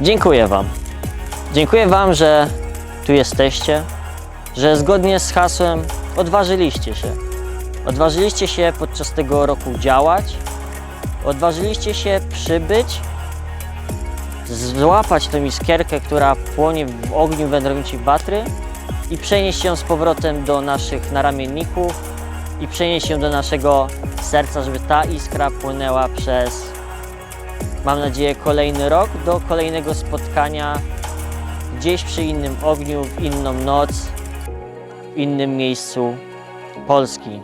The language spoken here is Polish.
Dziękuję Wam. Dziękuję Wam, że tu jesteście, że zgodnie z hasłem odważyliście się. Odważyliście się podczas tego roku działać, odważyliście się przybyć, złapać tę iskierkę, która płonie w ogniu wędrowniczych Batry i przenieść ją z powrotem do naszych naramienników i przenieść ją do naszego serca, żeby ta iskra płynęła przez, mam nadzieję, kolejny rok do kolejnego spotkania gdzieś przy innym ogniu, w inną noc, w innym miejscu Polski.